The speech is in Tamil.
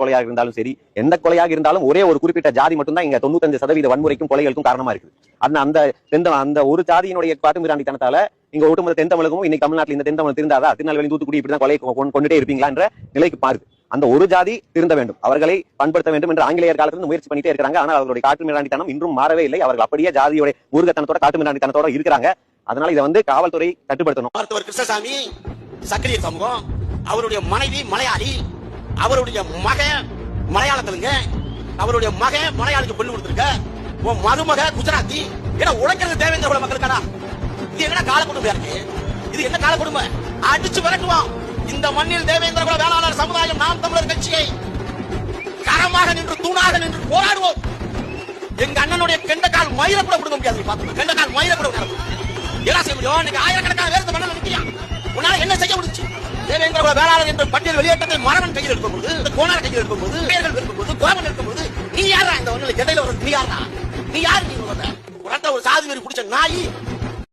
கொலையாக இருந்தாலும் சரி எந்த கொலையாக இருந்தாலும் ஒரே ஒரு குறிப்பிட்ட ஜாதி மட்டும்தான் இங்க தொண்ணூத்தஞ்சு சதவீத வன்முறைக்கும் கொலைகளுக்கும் காரணமா இருக்கு அந்த அந்த தெந்த அந்த ஒரு ஜாதியினுடைய காட்டுமிராண்டித்தனத்தால இங்க ஒட்டுமொத்த தென் தமிழகமும் இன்னைக்கு தமிழ்நாட்டில் இந்த தென் தமிழ் திருந்தாதா திருநெல்வேலி தூத்துக்குடி இப்படிதான் கொலை கொண்டுட்டே இருப்பீங்களா என்ற நிலைக்கு பாருது அந்த ஒரு ஜாதி திருந்த வேண்டும். அவர்களை பண்படுத்த வேண்டும் என்று ஆங்கிலேயர் காலத்திலிருந்து முயற்சி பண்ணிட்டே இருக்காங்க ஆனால் அவர்களுடைய காட்டு மிராண்டித்தனம் இன்றும் மாறவே இல்லை. அவர்கள் அப்படியே ஜாதியோட ஊர்கத்தனத்தோட காட்டு மிராண்டித்தனத்தோட இருக்கிறாங்க. அதனால இதை வந்து காவல்துறை கட்டுப்படுத்தணும். மருத்துவர் கிருஷ்ணசாமி சக்கரிய சமூகம் அவருடைய மனைவி மலையாளி அவருடைய மக மலையாளத்திலுங்க. அவருடைய மக மலையாளிக்கு பொண்ணு கொடுத்துருக்க. உன் மருமக குஜராத்தி. ஏன்னா உழைக்கிறது தேவேந்திர குல மக்களுக்காடா? இது என்ன கால குடும்பம் இருக்கு? இது என்ன கால குடும்பம்? அடிச்சு விரட்டுவோம். இந்த மண்ணில் தேவேந்திர குல வேளாளர் சமுதாயம் நாம் தமிழர் கட்சியை கரமாக நின்று தூணாக நின்று போராடுவோம். எங்க அண்ணனுடைய கெண்டக்கால் மயிர கூட கொடுக்க முடியாது பாத்துக்கோ கெண்டக்கால் மயில கூட என்ன செய்ய முடியும்? ஆயிரக்கணக்கான பேர் இந்த மண்ணில் நிற்கிறான் உன்னால என்ன செய்ய முடியும் தேவேந்திர குல வேளாளர் என்ற பட்டியல் வெளியேற்றத்தை மரணன் கையில் எடுக்கும்போது போது கோனார் கையில் இருக்கும் போது இருக்கும்போது கோபன் இருக்கும்போது நீ யாரா இந்த ஒண்ணு இடையில ஒரு நீ யாரா நீ யாரு நீ உரத்த ஒரு சாதி வெறி பிடிச்ச நாய்